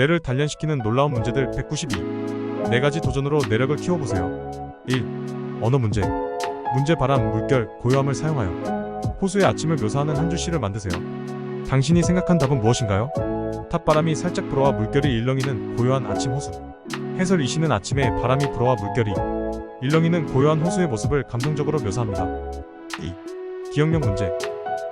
뇌를 단련시키는 놀라운 문제들 192. 네 가지 도전으로 내력을 키워보세요. 1. 언어 문제. 문제 바람, 물결, 고요함을 사용하여 호수의 아침을 묘사하는 한 줄시를 만드세요. 당신이 생각한 답은 무엇인가요? 탑바람이 살짝 불어와 물결이 일렁이는 고요한 아침 호수. 해설 이시는 아침에 바람이 불어와 물결이 일렁이는 고요한 호수의 모습을 감성적으로 묘사합니다. 2. 기억력 문제.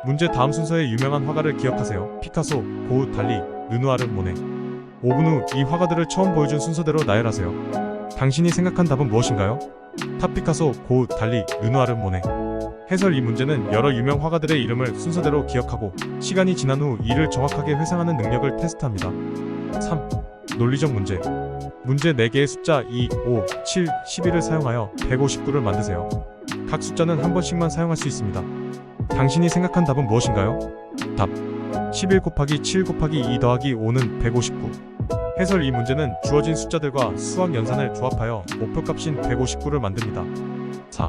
문제 다음 순서의 유명한 화가를 기억하세요. 피카소, 고흐, 달리, 르누아르, 모네. 5분 후 이 화가들을 처음 보여준 순서대로 나열하세요. 당신이 생각한 답은 무엇인가요? 탑 피카소, 고흐, 달리, 르누아르, 모네. 해설 이 문제는 여러 유명 화가들의 이름을 순서대로 기억하고 시간이 지난 후 이를 정확하게 회상하는 능력을 테스트합니다. 3. 논리적 문제. 문제 4개의 숫자 2, 5, 7, 11을 사용하여 159를 만드세요. 각 숫자는 한 번씩만 사용할 수 있습니다. 당신이 생각한 답은 무엇인가요? 답. 11 곱하기 7 곱하기 2 더하기 5는 159. 해설 이 문제는 주어진 숫자들과 수학 연산을 조합하여 목표값인 159를 만듭니다. 4.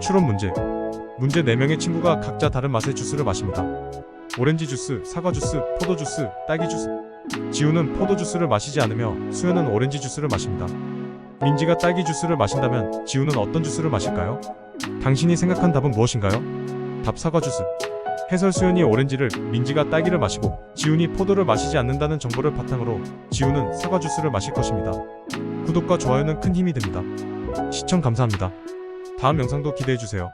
추론 문제. 문제 4명의 친구가 각자 다른 맛의 주스를 마십니다. 오렌지 주스, 사과 주스, 포도 주스, 딸기 주스. 지우는 포도 주스를 마시지 않으며 수연은 오렌지 주스를 마십니다. 민지가 딸기 주스를 마신다면 지우는 어떤 주스를 마실까요? 당신이 생각한 답은 무엇인가요? 답 사과 주스. 해설 수연이 오렌지를, 민지가 딸기를 마시고 지훈이 포도를 마시지 않는다는 정보를 바탕으로 지훈은 사과 주스를 마실 것입니다. 구독과 좋아요는 큰 힘이 됩니다. 시청 감사합니다. 다음 영상도 기대해 주세요.